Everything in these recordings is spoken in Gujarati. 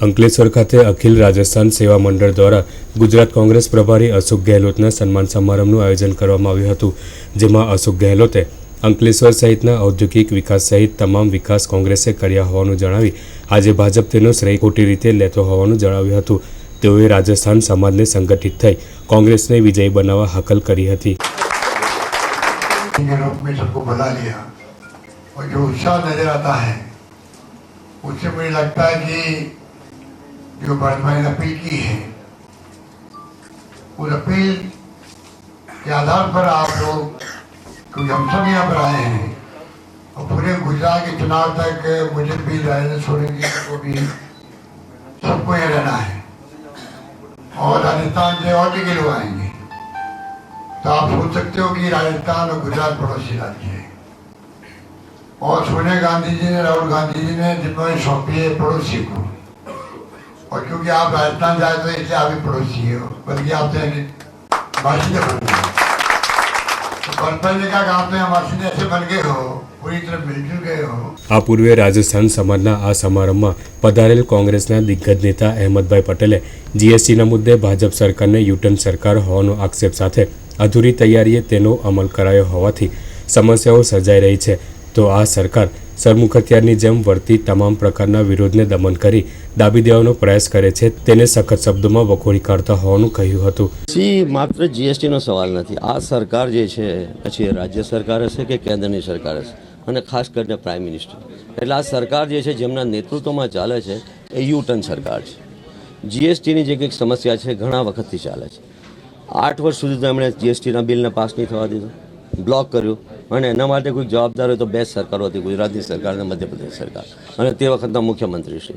અંકલેશ્વર ખાતે અખિલ રાજસ્થાન સેવા મંડળ દ્વારા ગુજરાત કોંગ્રેસ પ્રભારી અશોક ગેહલોતના સન્માન સમારંભનું આયોજન કરવામાં આવ્યું હતું જેમાં અશોક ગેહલોતે અંકલેશ્વર સહિતના ઔદ્યોગિક વિકાસ સહિત તમામ વિકાસ કોંગ્રેસે કર્યા હોવાનું જણાવી આજે ભાજપ તેનો શ્રેય ખોટી રીતે લેતો હોવાનું જણાવ્યું હતું તેઓએ રાજસ્થાન સમાજને સંગઠિત થઈ કોંગ્રેસને વિજયી બનાવવા હાકલ કરી હતી के रूप में सबको बुला लिया और जो उत्साह नजर आता है उससे मुझे लगता है कि जो भाजपा ने अपील की है। उस अपील के आधार पर आप लोग क्योंकि हम सब यहाँ पर आए हैं। और पूरे गुजरात के चुनाव तक मुझे भी राजेंद्र सोलंकी को भी सबको यहाँ रहना है। और राजस्थान से और भी लोग आएँगे। तो आप सोच सकते हो कि राजस्थान और गुजरात पड़ोसी राज्य है। और सोनिया गांधी जी ने, राहुल गांधी जी ने जिम्मेवारी सौंपी है पड़ोसी को। और क्योंकि आप राजस्थान जाए तो इसलिए आप भी पड़ोसी हो बल्कि आप तो बाशिंदे बन गए तो बचपन ने कहा कि आप तो यहाँ बाशिंदे ऐसे बन गए हो पूरी तरह मिलजुल गए हो આ પૂર્વે રાજસ્થાન સમાજના આ સમારંભમાં પધારેલ કોંગ્રેસના દિગ્ગજ નેતા અહેમદભાઈ પટેલે જીએસટીના મુદ્દે ભાજપ સરકારને યુટર્ન સરકાર હોવાનો આક્ષેપ સાથે અધૂરી તૈયારીએ તેનો અમલ કરાયો હોવાથી સમસ્યાઓ સર્જાઈ રહી છે તો આ સરકાર સરમુખત્યારની જેમ વર્તી તમામ પ્રકારના વિરોધને દમન કરી દાબી દેવાનો પ્રયાસ કરે છે, તેને સખત શબ્દોમાં વખોડી કાઢતા હોવાનું કહ્યું હતું. સી માત્ર જીએસટીનો સવાલ નથી. આ સરકાર જે છે, પછી રાજ્ય સરકાર હશે કે કેન્દ્રની સરકાર હશે અને ખાસ કરીને પ્રાઇમ મિનિસ્ટર એટલે આ સરકાર જે છે, જેમના નેતૃત્વમાં ચાલે છે, એ યુટર્ન સરકાર છે. જીએસટીની જે કંઈક સમસ્યા છે, ઘણા વખતથી ચાલે છે. આઠ વર્ષ સુધી તો એમણે જીએસટીના બિલને પાસ નહીં થવા દીધું. બ્લોક કર્યું. અને એના માટે કોઈ જવાબદાર હોય તો બે સરકારો હતી, ગુજરાતની સરકાર અને મધ્યપ્રદેશ સરકાર. અને તે વખતના મુખ્યમંત્રી શ્રી.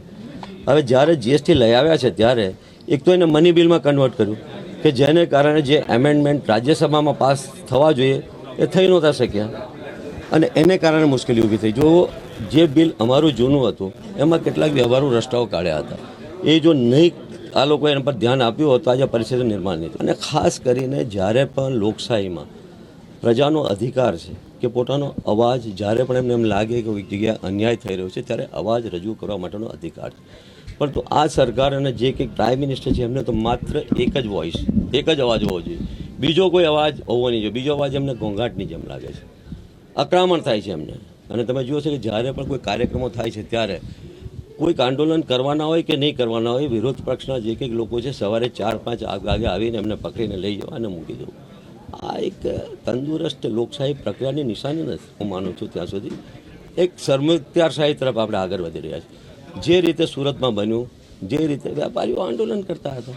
હવે જ્યારે જીએસટી લઈ આવ્યા છે ત્યારે એક તો એને મની બિલમાં કન્વર્ટ કર્યું, કે જેને કારણે જે એમેન્ડમેન્ટ રાજ્યસભામાં પાસ થવા જોઈએ, એ થઈ નહોતા શક્યા. અને એને કારણે મુશ્કેલી ઊભી થઈ. જો જે બિલ અમારું જૂનું હતું, એમાં કેટલાક વ્યવહારુ રસ્તાઓ કાઢ્યા હતા. એ જો નહીં આ લોકોએ એના પર ધ્યાન આપ્યું હતું આજે પરિસ્થિતિ નિર્માણ નહીં. અને ખાસ કરીને જ્યારે પણ લોકશાહીમાં પ્રજાનો અધિકાર છે કે પોતાનો અવાજ જ્યારે પણ એમને એમ લાગે કે કોઈક જગ્યાએ અન્યાય થઈ રહ્યો છે, ત્યારે અવાજ રજૂ કરવા માટેનો અધિકાર છે. પરંતુ આ સરકાર અને જે કંઈક પ્રાઇમ મિનિસ્ટર છે, એમને તો માત્ર એક જ વોઇસ એક જ અવાજ હોવો જોઈએ. બીજો કોઈ અવાજ હોવો નહીં જોઈએ. બીજો અવાજ એમને ઘોંઘાટની જેમ લાગે છે. આક્રમણ થાય છે એમને. અને તમે જુઓ છો કે જ્યારે પણ કોઈ કાર્યક્રમો થાય છે, ત્યારે કોઈક આંદોલન કરવાના હોય કે નહીં કરવાના હોય, વિરોધ પક્ષના જે કંઈક લોકો છે, સવારે ચાર પાંચ આગે આવીને એમને પકડીને લઈ જવા અને મૂકી દેવું. આ એક તંદુરસ્ત લોકશાહી પ્રક્રિયાની નિશાની નથી, હું માનું છું ત્યાં સુધી. એક સરમત્યારશાહી તરફ આપણે આગળ વધી રહ્યા છીએ. જે રીતે સુરતમાં બન્યું, જે રીતે વેપારીઓ આંદોલન કરતા હતા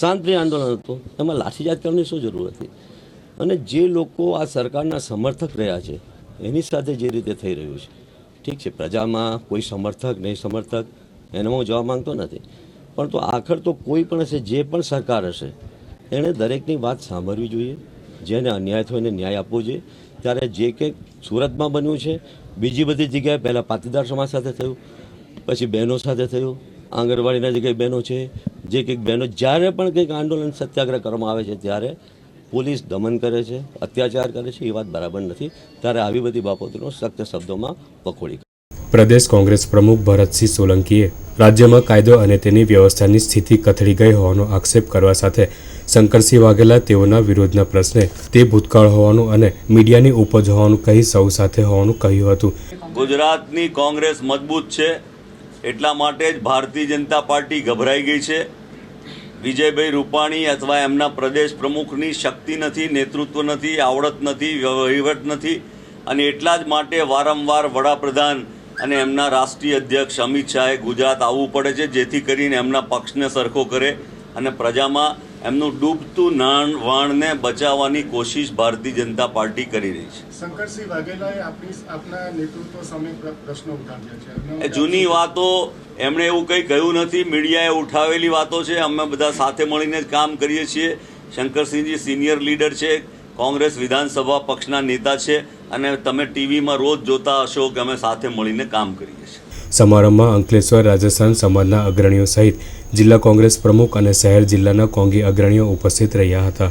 શાંતિપ્રિય આંદોલન હતું, એમાં લાઠીચાર્જ કરવાની શું જરૂર હતી? અને જે લોકો આ સરકારના સમર્થક રહ્યા છે, એની સાથે જે રીતે થઈ રહ્યું છે? ઠીક છે, પ્રજામાં કોઈ સમર્થક, નહીં સમર્થક, એને હું જવા માંગતો નથી. પણ તો આખર તો કોઈ પણ હશે, જે પણ સરકાર હશે, એણે દરેકની વાત સાંભળવી જોઈએ. જેને અન્યાય થયો એને ન્યાય આપવો જોઈએ. ત્યારે જે કંઈક સુરતમાં બન્યું છે, બીજી બધી જગ્યાએ પહેલાં પાટીદાર સમાજ સાથે થયું, પછી બહેનો સાથે થયું, આંગણવાડીના જે કંઈ બહેનો છે, જે કંઈક બહેનો, જ્યારે પણ કંઈક આંદોલન સત્યાગ્રહ કરવામાં આવે છે, ત્યારે પોલીસ દમન કરે છે, અત્યાચાર કરે છે, એ વાત બરાબર નથી. ત્યારે આવી બધી બાબતોનો સખ્ત શબ્દોમાં વખોડી પ્રદેશ કોંગ્રેસ પ્રમુખ ભરતસિંહ સોલંકીએ રાજ્યમાં કાયદો અને તેની વ્યવસ્થાની સ્થિતિ કથળી ગઈ હોવાનો આક્ષેપ કરવા સાથે શંકરસિંહ વાઘેલા તેઓના વિરોધના પ્રશ્ને તે ભૂતકાળ હોવાનું અને મીડિયાની ઉપજ હોવાનું કહી સૌ સાથે હોવાનું કહ્યું હતું. ગુજરાતની કોંગ્રેસ મજબૂત છે. એટલા માટે જ ભારતીય જનતા પાર્ટી ગભરાઈ ગઈ છે. વિજયભાઈ રૂપાણી અથવા એમના પ્રદેશ પ્રમુખની શક્તિ નથી, નેતૃત્વ નથી, આવડત નથી, વહીવટ નથી અને એટલા જ માટે વારંવાર વડાપ્રધાન અને એમના રાષ્ટ્રીય અધ્યક્ષ અમિત શાહે ગુજરાત આવવું પડે છે જેથી કરીને એમના પક્ષને સરખો કરે અને પ્રજામાં એમનું ડૂબતું નાણ વાણને બચાવવાની કોશિશ ભારતીય જનતા પાર્ટી કરી રહી છે. શંકરસિંહ વાઘેલાએ આપની આપના નેતૃત્વ સામે પ્રશ્નો ઉઠાવ્યા છે. એ જૂની વાતો એમણે એવું કંઈ કહ્યું નથી મીડિયાએ ઉઠાવેલી વાતો છે અમે બધા સાથે મળીને જ કામ કરીએ છીએ. શંકરસિંહજી સિનિયર લીડર છે કોંગ્રેસ વિધાનસભા પક્ષના નેતા છે અને તમે ટીવીમાં રોજ જોતા હશો કે અમે સાથે મળીને કામ કરીએ છીએ. સમારંભમાં અંકલેશ્વર રાજસ્થાન સમાજના અગ્રણીઓ સહિત જિલ્લા કોંગ્રેસ પ્રમુખ અને શહેર જિલ્લાના કોંગી અગ્રણીઓ ઉપસ્થિત રહ્યા હતા.